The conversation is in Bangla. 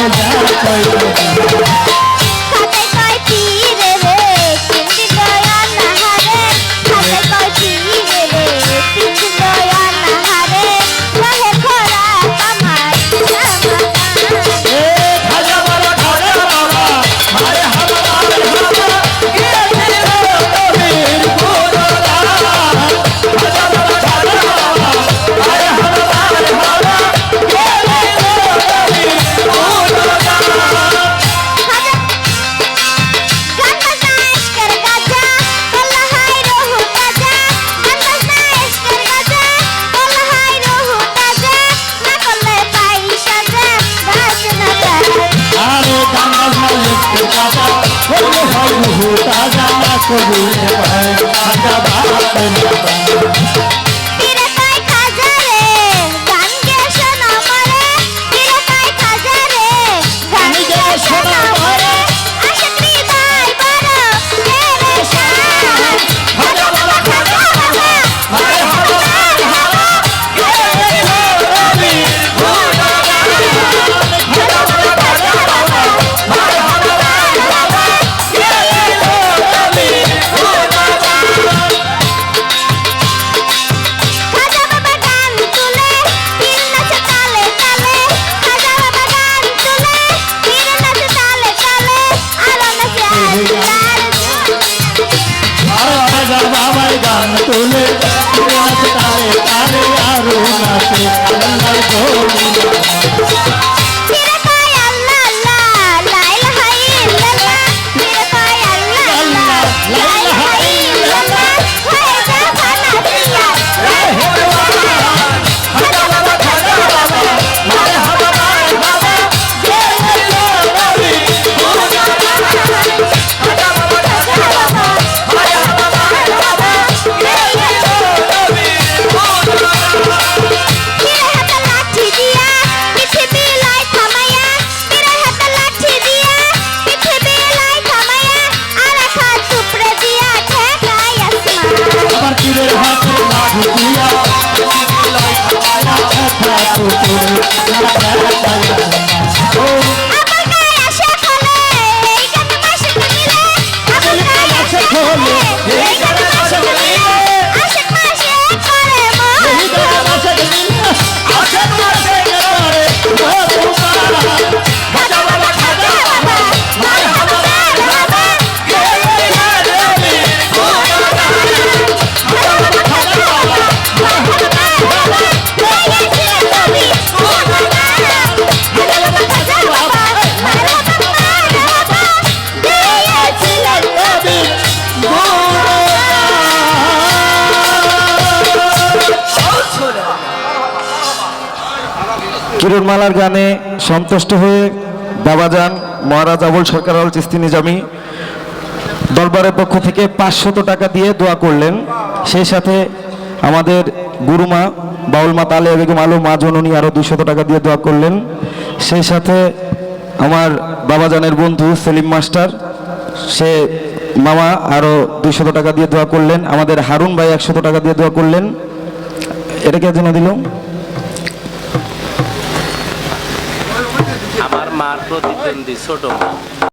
রাজা কবুল হয় Solo কিরণমালার গানে সন্তুষ্ট হয়ে বাবাজান মহারাজ আবুল সরকার আল চিস্তি নিজামী। দরবারের পক্ষ থেকে পাঁচশত টাকা দিয়ে দোয়া করলেন। সেই সাথে আমাদের গুরুমা বাউলমা তালে বেগম আলু মা জননী আরও দুশত টাকা দিয়ে দোয়া করলেন। সেই সাথে আমার বাবাজানের বন্ধু সেলিম মাস্টার, সে মামা আরও দুশত টাকা দিয়ে দোয়া করলেন। আমাদের হারুন ভাই একশত টাকা দিয়ে দোয়া করলেন। এটাকে জন্য দিলাম আমার প্রতিদ্বন্দ্বী ছোট